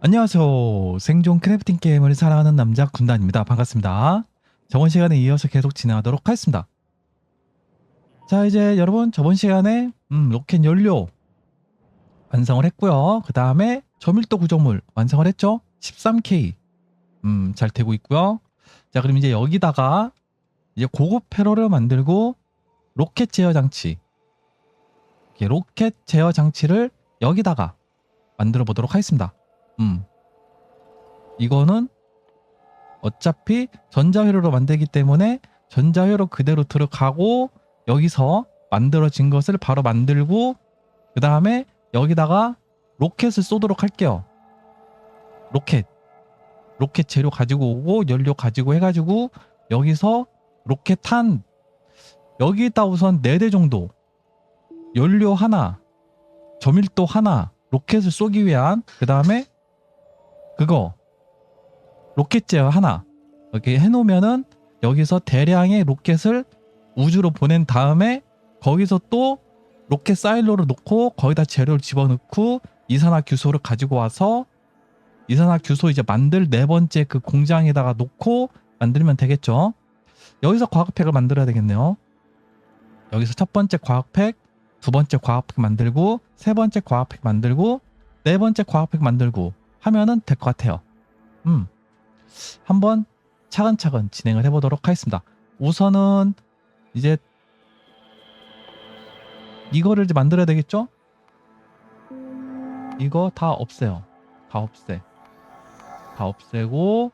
안녕하세요. 생존 크래프팅 게임을 사랑하는 남자 군단입니다. 반갑습니다. 저번 시간에 이어서 계속 진행하도록 하겠습니다. 자, 이제 여러분 저번 시간에 음, 로켓 연료 완성을 했고요. 그 다음에 저밀도 구조물 완성을 했죠. 13K 음, 잘 되고 있고요. 자, 그럼 이제 여기다가 이제 고급 패러를 만들고 로켓 제어 장치 로켓 제어 장치를 여기다가 만들어 보도록 하겠습니다. 음. 이거는 어차피 전자회로로 만들기 때문에 전자회로 그대로 들어가고 여기서 만들어진 것을 바로 만들고 그 다음에 여기다가 로켓을 쏘도록 할게요. 로켓. 로켓 재료 가지고 오고 연료 가지고 해가지고 여기서 로켓 탄 여기다 우선 4대 정도 연료 하나 저밀도 하나 로켓을 쏘기 위한 그 다음에 그거 로켓 제어 하나 이렇게 해놓으면은 여기서 대량의 로켓을 우주로 보낸 다음에 거기서 또 로켓 사일로를 놓고 거기다 재료를 집어넣고 이산화규소를 가지고 와서 이산화규소 이제 만들 네 번째 그 공장에다가 놓고 만들면 되겠죠. 여기서 과학팩을 만들어야 되겠네요. 여기서 첫 번째 과학팩, 두 번째 과학팩 만들고 세 번째 과학팩 만들고 네 번째 과학팩 만들고 하면은 될 것 같아요. 음. 한번 차근차근 진행을 해보도록 하겠습니다. 우선은 이제 이거를 이제 만들어야 되겠죠? 이거 다 없애요. 다 없애. 다 없애고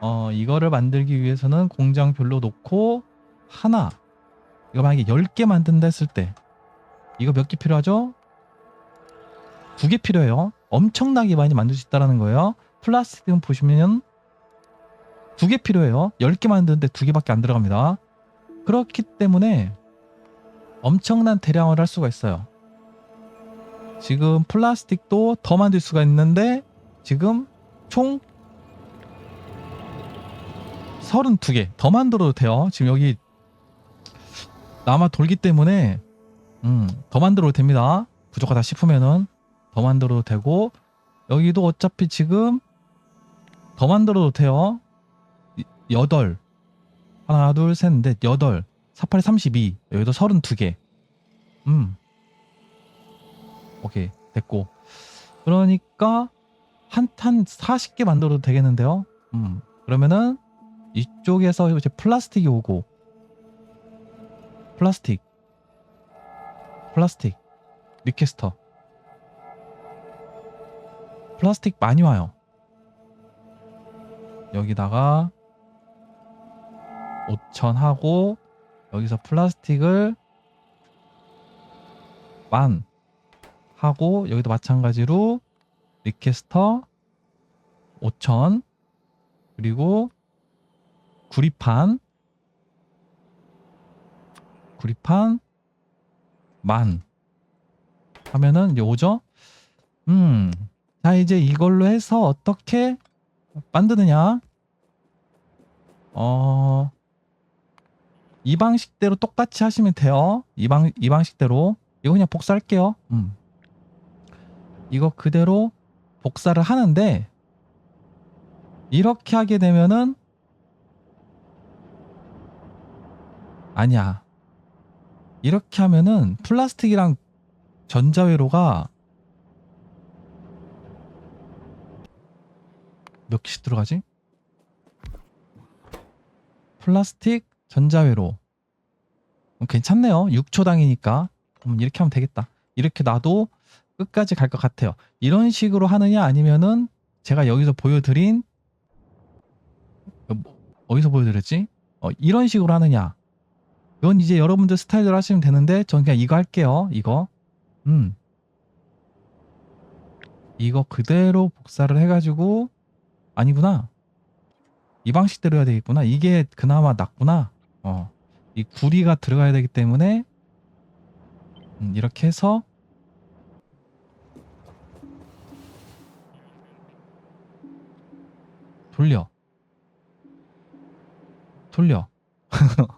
어 이거를 만들기 위해서는 공장별로 놓고 하나 이거 만약에 10개 만든다 했을 때 이거 몇 개 필요하죠? 두 개 필요해요. 엄청나게 많이 만들 수 있다라는 거예요. 플라스틱은 보시면 두 개 필요해요. 10개 만드는데 두 개밖에 안 들어갑니다. 그렇기 때문에 엄청난 대량을 할 수가 있어요. 지금 플라스틱도 더 만들 수가 있는데 지금 총 32개 더 만들어도 돼요. 지금 여기 남아 돌기 때문에 음, 더 만들어도 됩니다. 부족하다 싶으면은 더 만들어도 되고 여기도 어차피 지금 더 만들어도 돼요. 이- 여덟. 하나 둘셋넷 여덟. 48에 32 여기도 32개. 음. 오케이. 됐고. 그러니까 한탄 40개 만들어도 되겠는데요? 음. 그러면은 이쪽에서 이제 플라스틱이 오고. 플라스틱. 플라스틱. 리퀘스터 플라스틱 많이 와요 여기다가 5천 하고 여기서 플라스틱을 만 하고 여기도 마찬가지로 리퀘스터 5천 그리고 구리판 구리판 만 하면은 이제 오죠? 음. 자, 이제 이걸로 해서 어떻게 만드느냐? 어, 이 방식대로 똑같이 하시면 돼요. 이 방, 이 방식대로. 이거 그냥 복사할게요. 음. 이거 그대로 복사를 하는데, 이렇게 하게 되면은, 아니야. 이렇게 하면은 플라스틱이랑 전자회로가 몇 개씩 들어가지? 플라스틱 전자회로. 음, 괜찮네요. 6초당이니까. 음, 이렇게 하면 되겠다. 이렇게 놔도 끝까지 갈 것 같아요. 이런 식으로 하느냐 아니면은 제가 여기서 보여드린 어, 뭐, 어디서 보여드렸지? 어, 이런 식으로 하느냐. 이건 이제 여러분들 스타일대로 하시면 되는데 전 그냥 이거 할게요 이거. 음. 이거 그대로 복사를 해가지고 아니구나 이 방식대로 해야 되겠구나. 이게 그나마 낫구나. 어. 이 구리가 들어가야 되기 때문에 음, 이렇게 해서 돌려. 돌려.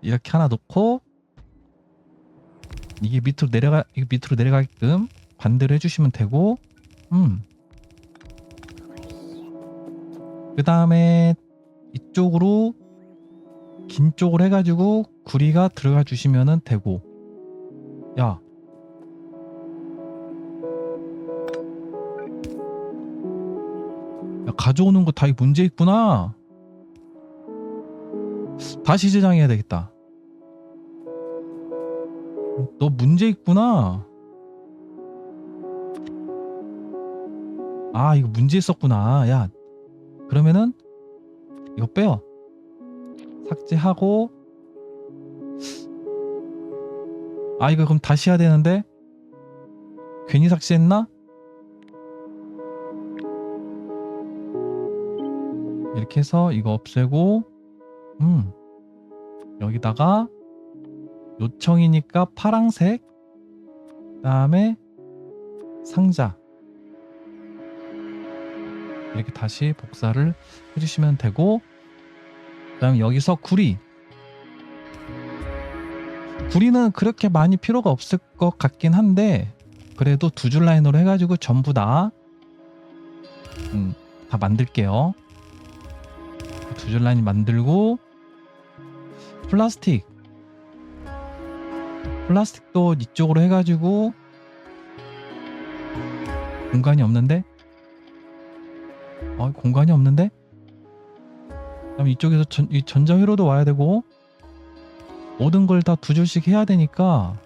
이렇게 하나 놓고 이게 밑으로 내려가 이게 밑으로 내려가게끔 반대로 해주시면 되고 음. 그 다음에 이쪽으로 긴 쪽으로 해가지고 구리가 들어가 주시면은 되고 야 야, 가져오는 거 다 문제 있구나. 다시 저장해야 되겠다. 너 문제 있구나. 아, 이거 문제 있었구나. 야, 그러면은 이거 빼요. 삭제하고 아, 이거 그럼 다시 해야 되는데 괜히 삭제했나? 이렇게 해서 이거 없애고 음 여기다가 요청이니까 파랑색 그다음에 상자 이렇게 다시 복사를 해주시면 되고 그 다음 여기서 구리 구리는 그렇게 많이 필요가 없을 것 같긴 한데 그래도 두 줄 라인으로 해가지고 전부 다 음, 다 만들게요. 두 줄 라인 만들고 플라스틱 플라스틱도 이쪽으로 해가지고 공간이 없는데 어 공간이 없는데 그럼 이쪽에서 전, 이 전자회로도 와야 되고 모든 걸 다 두 줄씩 해야 되니까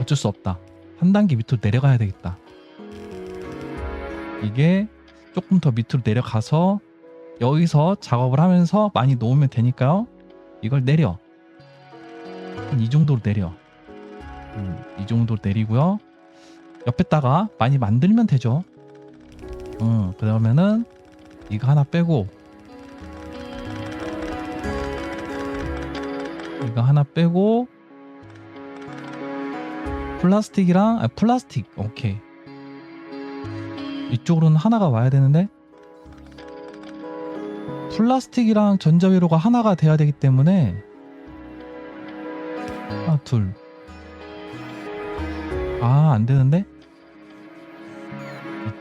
어쩔 수 없다 한 단계 밑으로 내려가야 되겠다 이게 조금 더 밑으로 내려가서 여기서 작업을 하면서 많이 놓으면 되니까요. 이걸 내려. 한 이 정도로 내려. 음, 이 정도로 내리고요. 옆에다가 많이 만들면 되죠. 음, 그러면은 이거 하나 빼고. 이거 하나 빼고. 플라스틱이랑 아, 플라스틱. 오케이. 이쪽으로는 하나가 와야 되는데. 플라스틱이랑 전자회로가 하나가 돼야 되기 때문에. 하나 둘 아 안 되는데?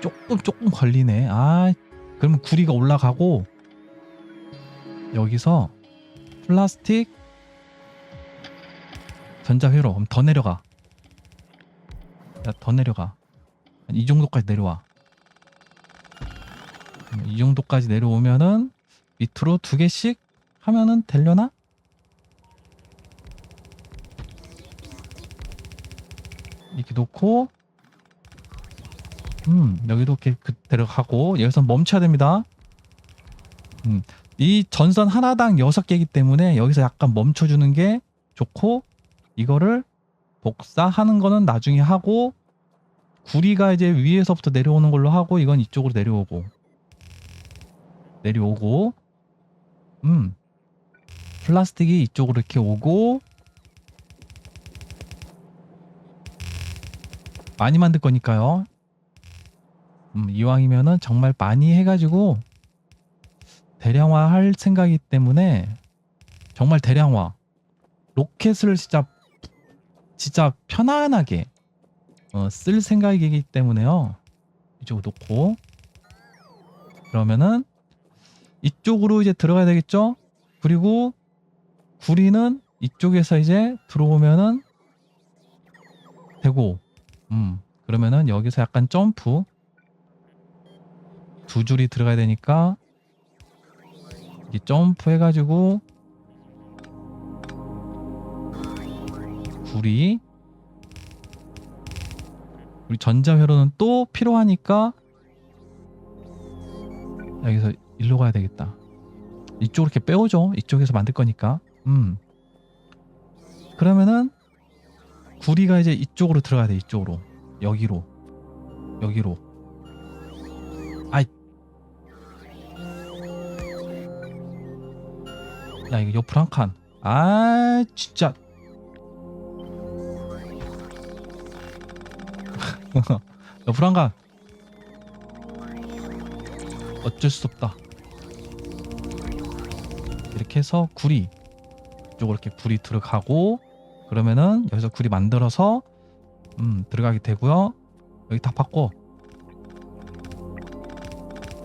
조금 조금 걸리네. 아 그러면 구리가 올라가고 여기서 플라스틱 전자회로 그럼 더 내려가. 야 더 내려가. 이 정도까지 내려와. 이 정도까지 내려오면은 밑으로 두 개씩 하면은 되려나? 이렇게 놓고 음 여기도 이렇게 그- 데려가고 여기서 멈춰야 됩니다. 음, 이 전선 하나당 여섯 개이기 때문에 여기서 약간 멈춰주는 게 좋고 이거를 복사하는 거는 나중에 하고 구리가 이제 위에서부터 내려오는 걸로 하고 이건 이쪽으로 내려오고 내려오고 음 플라스틱이 이쪽으로 이렇게 오고 많이 만들 거니까요. 음 이왕이면은 정말 많이 해가지고 대량화 할 생각이기 때문에 정말 대량화. 로켓을 진짜 진짜 편안하게 어, 쓸 생각이기 때문에요. 이쪽으로 놓고. 그러면은 이쪽으로 이제 들어가야 되겠죠? 그리고 구리는 이쪽에서 이제 들어오면은 되고, 음, 그러면은 여기서 약간 점프 두 줄이 들어가야 되니까 이 점프 해가지고 구리 우리 전자회로는 또 필요하니까 여기서 일로 가야 되겠다. 이쪽으로 이렇게 빼오죠. 이쪽에서 만들 거니까. 음. 그러면은 구리가 이제 이쪽으로 들어가야 돼. 이쪽으로. 여기로. 여기로. 아이. 야, 이거 옆으로 한 칸. 아, 진짜. 옆으로 한 칸. 어쩔 수 없다. 이렇게 해서 구리 이쪽으로 이렇게 구리 들어가고 그러면은 여기서 구리 만들어서 음 들어가게 되고요. 여기 다 받고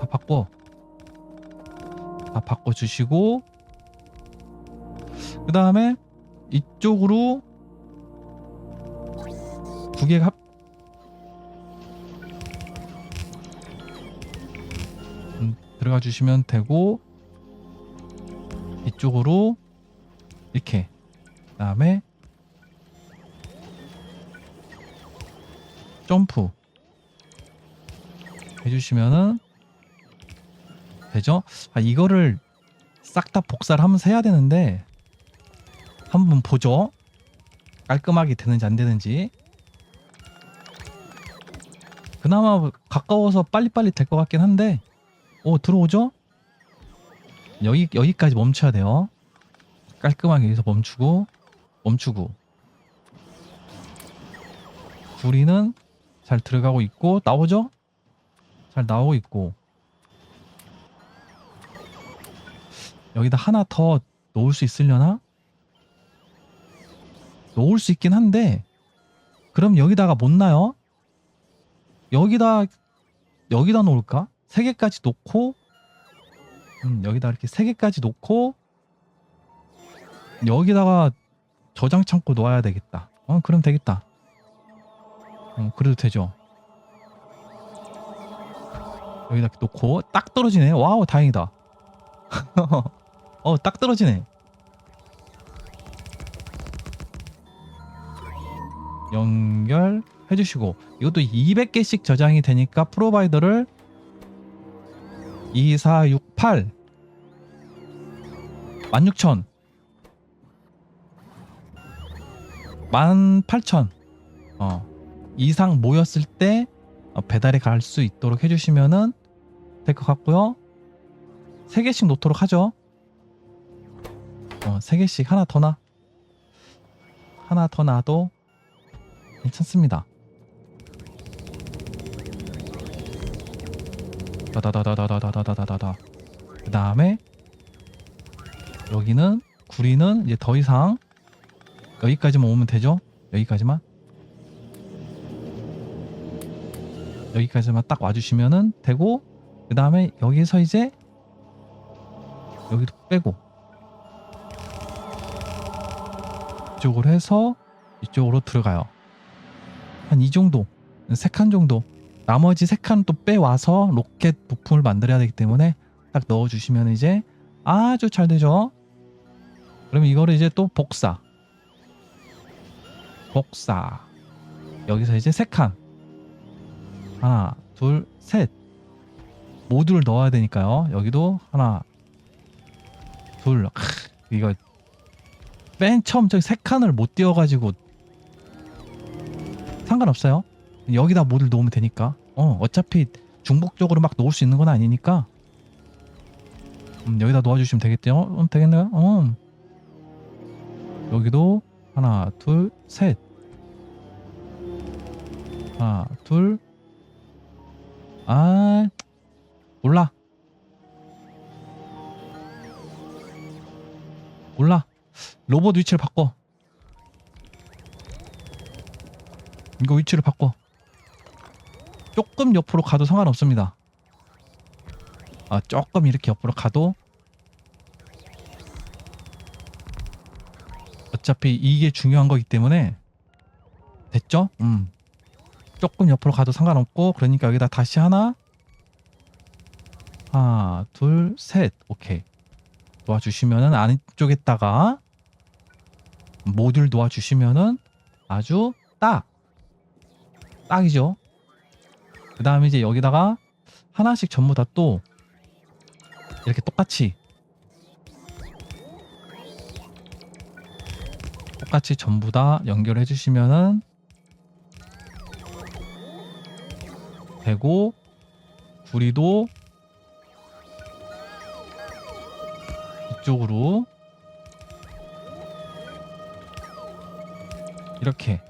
다 받고 다 바꿔 주시고. 그 다음에 이쪽으로 두 개가 합 음, 들어가 주시면 되고 이쪽으로 이렇게. 그 다음에 점프 해주시면은 되죠? 아 이거를 싹 다 복사를 하면서 해야 되는데 한번 보죠. 깔끔하게 되는지 안 되는지. 그나마 가까워서 빨리빨리 될 것 같긴 한데 오 들어오죠? 여기 여기까지 멈춰야 돼요. 깔끔하게 여기서 멈추고 멈추고 구리는 잘 들어가고 있고 나오죠? 잘 나오고 있고 여기다 하나 더 놓을 수 있으려나? 놓을 수 있긴 한데 그럼 여기다가 못 놔요? 여기다 여기다 놓을까? 세 개까지 놓고 음, 여기다 이렇게 세 개까지 놓고 여기다가 저장 창고 놓아야 되겠다. 어, 그럼 되겠다. 어, 그래도 되죠. 여기다 놓고 딱 떨어지네. 와우, 다행이다. 어, 딱 떨어지네. 연결 해 주시고 이것도 200개씩 저장이 되니까 프로바이더를 2468 16,000 18,000 어, 이상 모였을 때 어, 배달이 갈수 있도록 해주시면은 될 것 같고요. 3개씩 놓도록 하죠. 어, 3개씩 하나 더 놔. 하나 더 놔도 괜찮습니다. 다다다다다다다다다다. 그 다음에 여기는 구리는 이제 더 이상 여기까지만 오면 되죠? 여기까지만 여기까지만 딱 와주시면은 되고 그 다음에 여기서 이제 여기도 빼고 이쪽으로 해서 이쪽으로 들어가요. 한 이 정도, 세 칸 정도. 나머지 세 칸 또 빼와서 로켓 부품을 만들어야 되기 때문에 딱 넣어주시면 이제 아주 잘 되죠. 그러면 이거를 이제 또 복사, 복사. 여기서 이제 세 칸. 하나, 둘, 셋. 모두를 넣어야 되니까요. 여기도 하나, 둘. 크, 이거 맨 처음 저기 세 칸을 못 띄워가지고 상관없어요. 여기다 모듈 놓으면 되니까. 어, 어차피 중복적으로 막 놓을 수 있는 건 아니니까. 음, 여기다 놓아주시면 되겠죠? 음, 되겠네요. 음. 여기도 하나, 둘, 셋. 하나, 둘. 아, 몰라. 몰라. 로봇 위치를 바꿔. 이거 위치를 바꿔. 조금 옆으로 가도 상관없습니다. 아, 조금 이렇게 옆으로 가도 어차피 이게 중요한 거기 때문에 됐죠? 음. 조금 옆으로 가도 상관없고 그러니까 여기다 다시 하나. 하나 둘셋. 오케이. 놓아주시면은 안쪽에다가 모듈 놓아주시면은 아주 딱. 딱이죠. 그 다음에 이제 여기다가 하나씩 전부 다 또 이렇게 똑같이. 똑같이 전부 다 연결해 주시면은 되고 구리도 이쪽으로 이렇게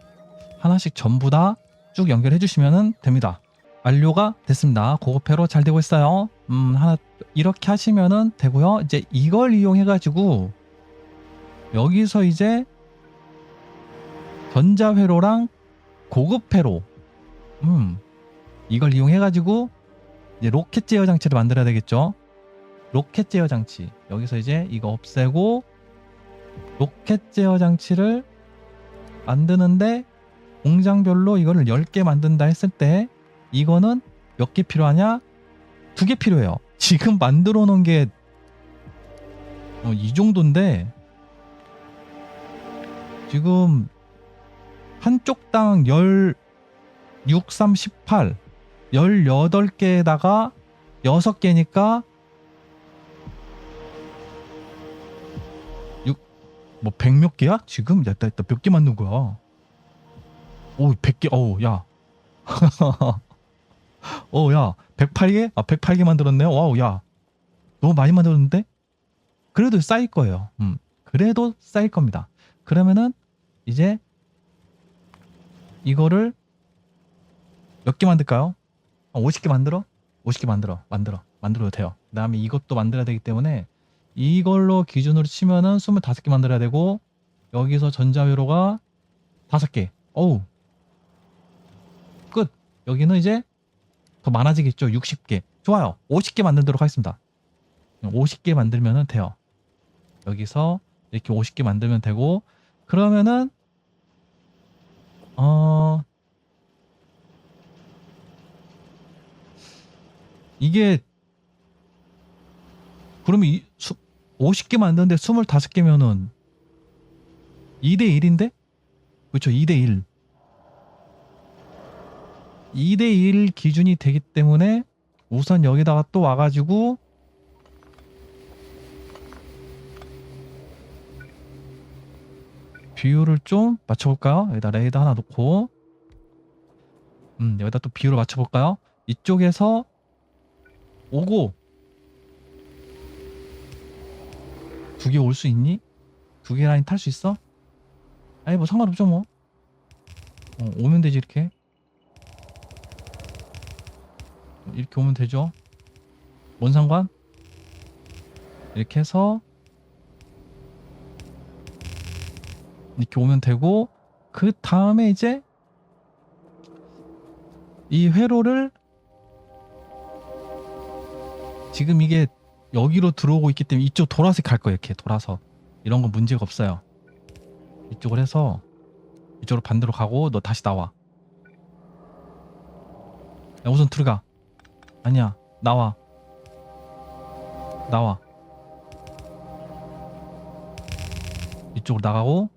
하나씩 전부 다 쭉 연결해 주시면 됩니다. 완료가 됐습니다. 고급회로 잘 되고 있어요. 음, 하나 이렇게 하시면은 되고요. 이제 이걸 이용해 가지고 여기서 이제 전자회로랑 고급 회로 음 이걸 이용해 가지고 이제 로켓 제어 장치를 만들어야 되겠죠 로켓 제어 장치 여기서 이제 이거 없애고 로켓 제어 장치를 만드는데 공장별로 이거를 10개 만든다 했을 때 이거는 몇 개 필요하냐? 두 개 필요해요. 지금 만들어 놓은 게 어, 이 정도인데 지금 한쪽 당 16, 3, 18 18개에다가 6개니까 6, 뭐 100몇 개야? 지금? 야, 나, 몇개 만든 거야? 오, 100개, 어우, 야. 어, 야, 108개? 아, 108개 만들었네요. 와우, 야. 너무 많이 만들었는데? 그래도 쌓일 거예요. 음, 그래도 쌓일 겁니다. 그러면은, 이제, 이거를 몇 개 만들까요? 어, 50개 만들어? 50개 만들어. 만들어. 만들어도 돼요. 그 다음에 이것도 만들어야 되기 때문에, 이걸로 기준으로 치면은 25개 만들어야 되고, 여기서 전자회로가 5개. 어우. 끝. 여기는 이제 더 많아지겠죠. 60개. 좋아요. 50개 만들도록 하겠습니다. 50개 만들면 돼요. 여기서 이렇게 50개 만들면 되고 그러면은 어 이게 그러면 이, 수, 50개 만드는데 25개면은 2대 1인데? 그렇죠. 2대 1. 2대 1 기준이 되기 때문에 우선 여기다가 또 와가지고 비율을 좀 맞춰볼까요? 여기다 레이더 하나 놓고 음 여기다 또 비율을 맞춰볼까요? 이쪽에서 오고 두 개 올 수 있니? 두 개 라인 탈 수 있어? 아니 뭐 상관없죠 뭐 어, 오면 되지 이렇게 이렇게 오면 되죠. 뭔 상관? 이렇게 해서 이렇게 오면 되고 그 다음에 이제 이 회로를 지금 이게 여기로 들어오고 있기 때문에 이쪽 돌아서 갈 거예요. 이렇게 돌아서 이런 건 문제가 없어요. 이쪽을 해서 이쪽으로 반대로 가고 너 다시 나와. 야, 우선 들어가. 아니야 나와 나와 이쪽으로 나가고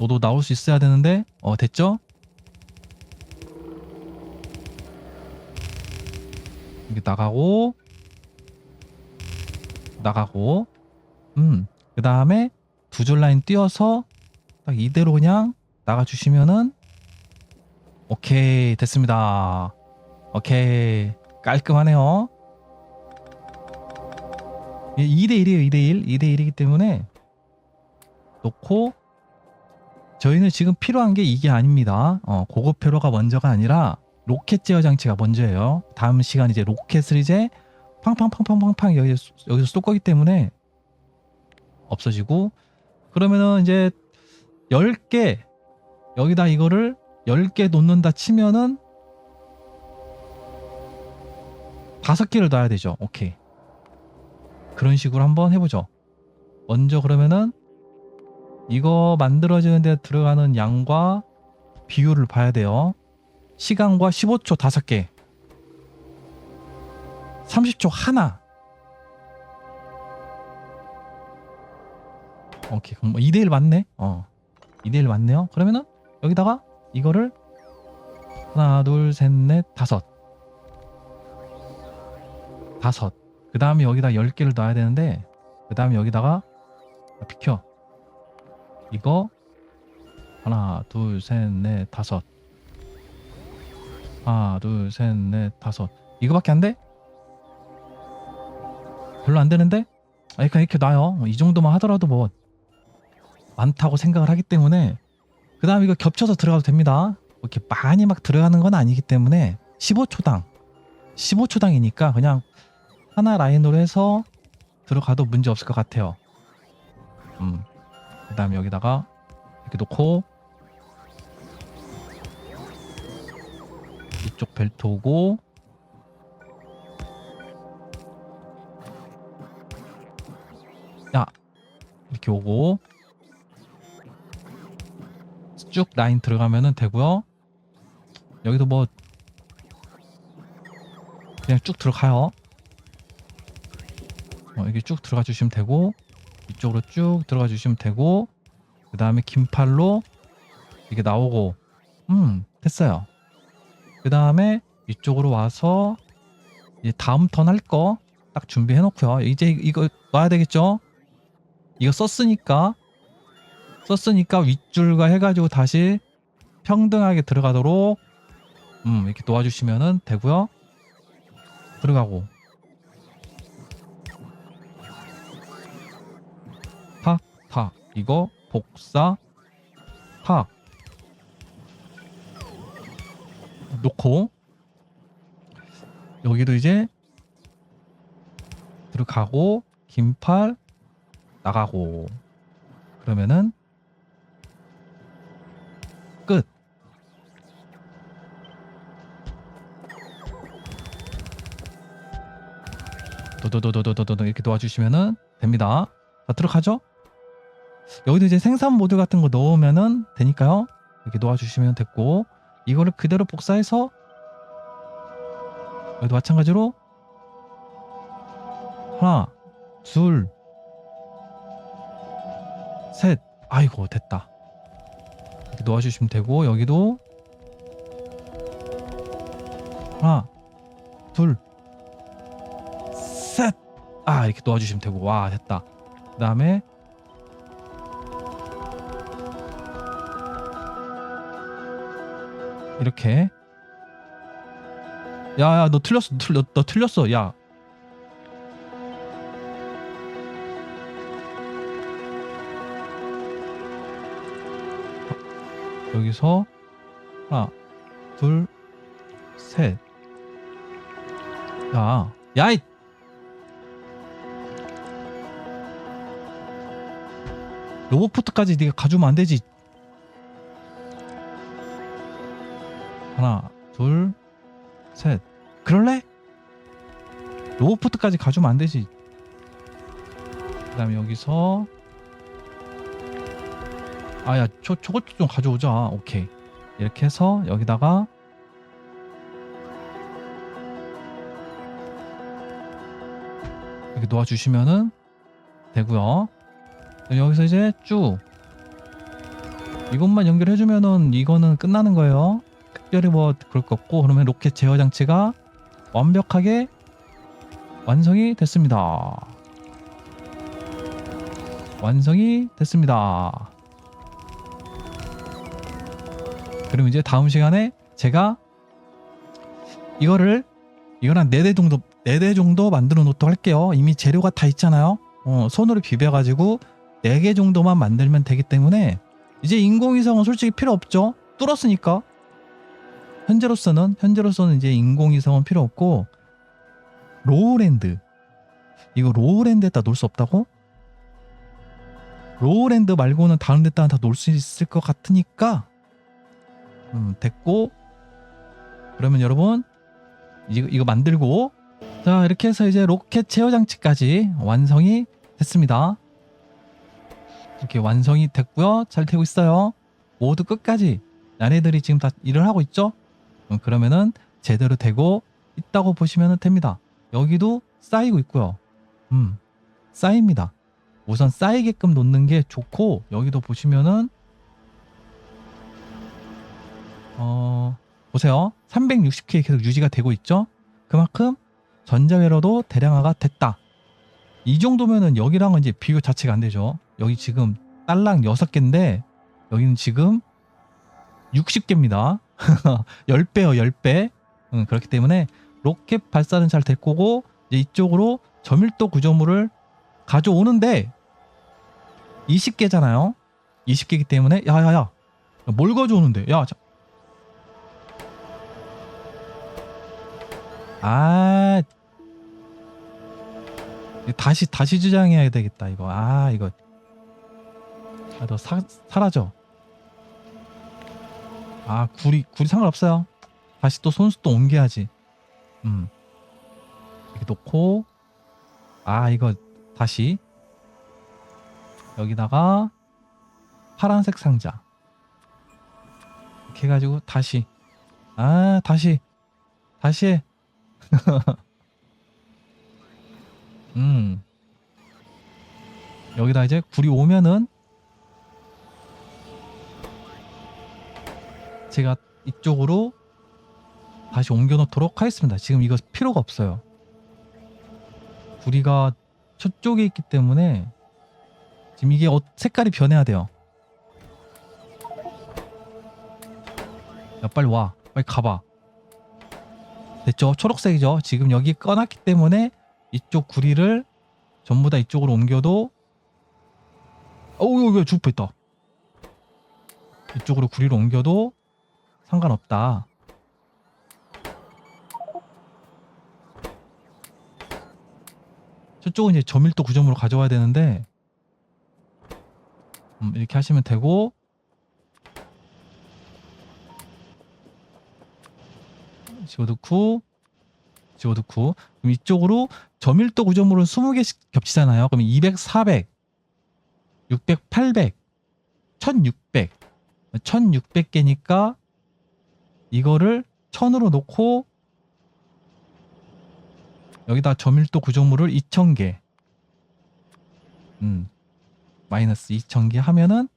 너도 나올 수 있어야 되는데 어 됐죠? 이렇게 나가고 나가고 음 그 다음에 두 줄 라인 띄어서 딱 이대로 그냥 나가 주시면은 오케이 됐습니다. 오케이 깔끔하네요. 2대1이에요 2대1 2대1이기 때문에 놓고 저희는 지금 필요한 게 이게 아닙니다. 어, 고급 회로가 먼저가 아니라 로켓 제어 장치가 먼저예요 다음 시간 이제 로켓을 이제 팡팡팡팡팡팡 여기서, 여기서 쏠 거기 때문에 없어지고 그러면은 이제 10개 여기다 이거를 10개 놓는다 치면은 다섯 개를 넣어야 되죠. 오케이. 그런 식으로 한번 해보죠. 먼저 그러면은 이거 만들어지는 데 들어가는 양과 비율을 봐야 돼요. 시간과 15초 다섯 개 30초 하나 오케이 그럼 2대1 맞네 어 2대1 맞네요 그러면은 여기다가 이거를 하나 둘 셋 넷 다섯 다섯. 그 다음에 여기다 10개를 넣어야 되는데, 그 다음에 여기다가, 아, 비켜. 이거, 하나, 둘, 셋, 넷, 다섯. 하나, 둘, 셋, 넷, 다섯. 이거밖에 안 돼? 별로 안 되는데? 아, 그냥 이렇게 놔요. 이 정도만 하더라도 뭐, 많다고 생각을 하기 때문에, 그 다음에 이거 겹쳐서 들어가도 됩니다. 이렇게 많이 막 들어가는 건 아니기 때문에, 15초당. 15초당이니까 그냥 하나 라인으로 해서 들어가도 문제 없을 것 같아요. 음. 그 다음에 여기다가 이렇게 놓고 이쪽 벨트 오고. 야 이렇게 오고. 쭉 라인 들어가면은 되고요. 여기도 뭐 그냥 쭉 들어가요. 어, 여기 쭉 들어가 주시면 되고 이쪽으로 쭉 들어가 주시면 되고 그 다음에 긴 팔로 이게 나오고. 음 됐어요 그 다음에 이쪽으로 와서 이제 다음 턴 할 거 딱 준비해 놓고요. 이제 이거 놔야 되겠죠? 이거 썼으니까 썼으니까 윗줄과 해가지고 다시 평등하게 들어가도록 음 이렇게 놓아주시면은 되고요. 들어가고. 탁탁 이거 복사 탁 놓고 여기도 이제 들어가고 긴팔 나가고 그러면은 끝. 도도도도도도도 이렇게 도와주시면은 됩니다. 자 들어가죠? 여기도 이제 생산 모드 같은 거 넣으면은 되니까요. 이렇게 놓아주시면 됐고 이거를 그대로 복사해서 여기도 마찬가지로 하나 둘 셋. 아이고, 됐다. 이렇게 놓아주시면 되고, 여기도 하나, 둘, 셋. 아, 이렇게 놓아주시면 되고, 와, 됐다. 그 다음에 이렇게 야야 너 틀렸어 너, 틀- 너, 너 틀렸어 야 여기서 하나, 둘, 셋. 야, 야이. 로봇포트까지 네가 가져오면 안 되지. 하나, 둘, 셋. 그럴래? 로봇포트까지 가져오면 안 되지. 그 다음에 여기서. 아야 저 저것도 좀 가져오자. 오케이. 이렇게 해서 여기다가. 이렇게 놓아주시면은 되고요. 여기서 이제 쭉. 이것만 연결해주면은 이거는 끝나는 거예요 특별히 뭐 그럴 거 없고 그러면 로켓 제어 장치가 완벽하게 완성이 됐습니다 완성이 됐습니다 그럼 이제 다음 시간에 제가 이거를 한 4대 정도 4대 정도 만들어 놓도록 할게요. 이미 재료가 다 있잖아요. 어, 손으로 비벼 가지고 4개 정도만 만들면 되기 때문에 이제 인공위성은 솔직히 필요 없죠. 뚫었으니까. 현재로서는 현재로서는 이제 인공위성은 필요 없고 로우랜드. 이거 로우랜드에다 놓을 수 없다고? 로우랜드 말고는 다른 데다 다 놓을 수 있을 것 같으니까 음, 됐고. 그러면 여러분 이거, 이거 만들고. 자 이렇게 해서 이제 로켓 제어 장치까지 완성이 됐습니다. 이렇게 완성이 됐고요. 잘 되고 있어요. 모두 끝까지. 나네들이 지금 다 일을 하고 있죠 음, 그러면은 제대로 되고 있다고 보시면 됩니다 여기도 쌓이고 있고요 음 쌓입니다 우선 쌓이게끔 놓는 게 좋고 여기도 보시면은 어, 보세요. 360K 계속 유지가 되고 있죠? 그만큼 전자회로도 대량화가 됐다. 이 정도면은 여기랑은 이제 비교 자체가 안 되죠. 여기 지금 딸랑 6개인데 여기는 지금 60개입니다. 10배요, 10배. 음, 그렇기 때문에 로켓 발사는 잘 될 거고 이제 이쪽으로 저밀도 구조물을 가져오는데 20개잖아요. 20개이기 때문에 야야야. 뭘 가져오는데? 야 자, 아. 다시 다시 주장해야 되겠다 이거. 아 이거. 아너 사라져 아 구리 구리 상관없어요. 다시 또 손수 또 옮겨야지. 음. 이렇게 놓고. 아 이거 다시. 여기다가 파란색 상자. 이렇게 해가지고 다시. 아 다시. 다시. 해. 음. 여기다 이제 구리 오면은 제가 이쪽으로 다시 옮겨 놓도록 하겠습니다. 지금 이거 필요가 없어요. 구리가 저쪽에 있기 때문에 지금 이게 어- 색깔이 변해야 돼요. 야 빨리 와. 빨리 가봐. 됐죠? 초록색이죠? 지금 여기 꺼놨기 때문에 이쪽 구리를 전부 다 이쪽으로 옮겨도 어우 이거 죽을 뻔했다. 이쪽으로 구리를 옮겨도 상관없다. 저쪽은 이제 저밀도 구점으로 가져와야 되는데 음, 이렇게 하시면 되고 집어넣고 집어넣고 그럼 이쪽으로 저밀도 구점으로는 20개씩 겹치잖아요. 그럼 200, 400, 600, 800, 1600 1600개니까 이거를 1000으로 놓고 여기다 저밀도 구조물을 2000개 음 마이너스 2000개 하면은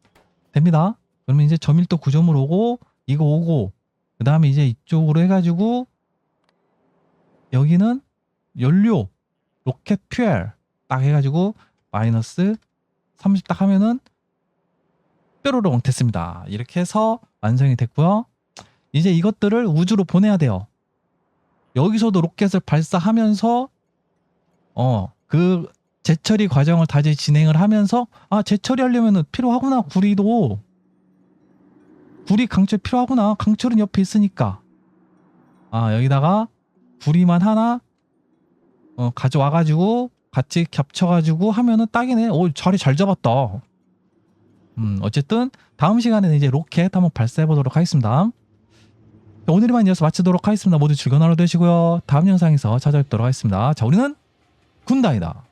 됩니다 그러면 이제 저밀도 구조물 오고 이거 오고 그 다음에 이제 이쪽으로 해가지고 여기는 연료 로켓 퓨엘 딱 해가지고 마이너스 30 딱 하면은 뾰로롱 됐습니다. 이렇게 해서 완성이 됐고요. 이제 이것들을 우주로 보내야 돼요. 여기서도 로켓을 발사하면서 어 그 재처리 과정을 다시 진행을 하면서 아 재처리하려면 필요하구나 구리도 구리 강철 필요하구나 강철은 옆에 있으니까 아 여기다가 구리만 하나 어 가져와 가지고 같이 겹쳐가지고 하면은 딱이네. 오 자리 잘 잡았다. 음, 어쨌든 다음 시간에는 이제 로켓 한번 발사해 보도록 하겠습니다. 자, 오늘만 이어서 마치도록 하겠습니다. 모두 즐거운 하루 되시고요. 다음 영상에서 찾아뵙도록 하겠습니다. 자, 우리는 군다이다.